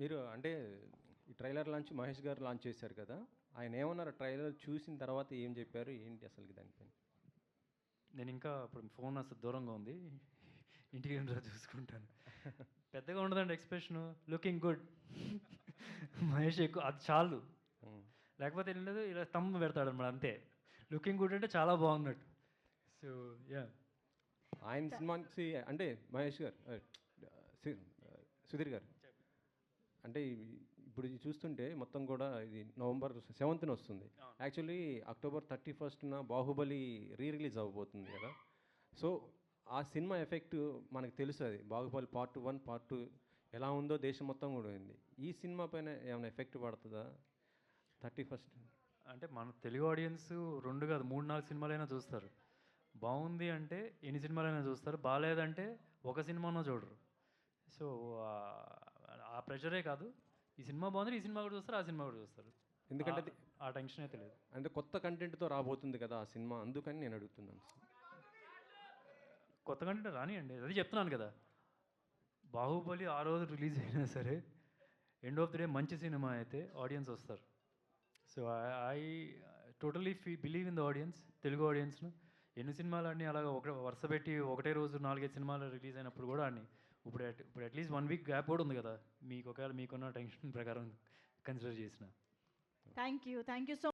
మీరు అంటే ఈ ట్రైలర్ లాంచ్ మహేష్ గారు లాంచ్ చేశారు కదా ఆయన ఏమన్నారు? ట్రైలర్ చూసిన తర్వాత ఏం చెప్పారు? ఏంటి అసలు దానిపైన నేను ఇంకా ఇప్పుడు ఫోన్ అసలు దూరంగా ఉంది. ఇంటికి తర్వాత చూసుకుంటాను. పెద్దగా ఉండదండి ఎక్స్ప్రెషన్ లుకింగ్ గుడ్ మహేష్ ఎక్కువ అది చాలు. లేకపోతే ఏం లేదు ఇలా తమ్ము పెడతాడు అనమాట అంతే. లుకింగ్ గుడ్ అంటే చాలా బాగున్నట్టు. సో యా ఆయన సినిమాకి అంటే మహేష్ గారు సుధీర్ గారు. అంటే ఇప్పుడు ఇది చూస్తుంటే మొత్తం కూడా ఇది నవంబర్ సెవెంత్న వస్తుంది. యాక్చువల్లీ అక్టోబర్ థర్టీ ఫస్ట్న బాహుబలి రీ రిలీజ్ అవ్వబోతుంది కదా. సో ఆ సినిమా ఎఫెక్ట్ మనకు తెలుసు అది. Baahubali part one part two ఎలా ఉందో దేశం మొత్తం కూడా ఉంది. ఈ సినిమా పైన ఏమైనా ఎఫెక్ట్ పడుతుందా? Thirty first. అంటే మన తెలుగు ఆడియన్స్ రెండు కాదు మూడు నాలుగు సినిమాలైనా చూస్తారు. బాగుంది అంటే ఎన్ని సినిమాలైనా చూస్తారు. బాగాలేదంటే ఒక సినిమానో చూడరు. సో ప్రెషరే కాదు. ఈ సినిమా బాగుంది ఈ సినిమా కూడా చూస్తారు ఆ సినిమా కూడా చూస్తారు. ఎందుకంటే అది- ఆ టెన్షన్ అయితే లేదు. అంటే కొత్త కంటెంట్తో రాబోతుంది కదా ఆ సినిమా అందుకని నేను అడుగుతున్నాను. కొత్త కంటెంట్ రానియండి. అది చెప్తున్నాను కదా. బాహుబలి ఆ రోజు రిలీజ్ అయినా సరే ఎండ్ ఆఫ్ ది డే మంచి సినిమా అయితే ఆడియన్స్ వస్తారు. So I totally fee believe in the audience Telugu ఆడియన్స్ను. ఎన్ని సినిమాలు అన్నీ అలాగ ఒక వరుస పెట్టి ఒకటే రోజు నాలుగైదు సినిమాలు రిలీజ్ అయినప్పుడు కూడా అన్ని ఇప్పుడు ఇప్పుడు అట్లీస్ట్ వన్ వీక్ గ్యాప్ కూడా ఉంది కదా. మీకు ఒకవేళ మీకున్న టెన్షన్ ప్రకారం కన్సిడర్ చేసిన. Thank you thank you so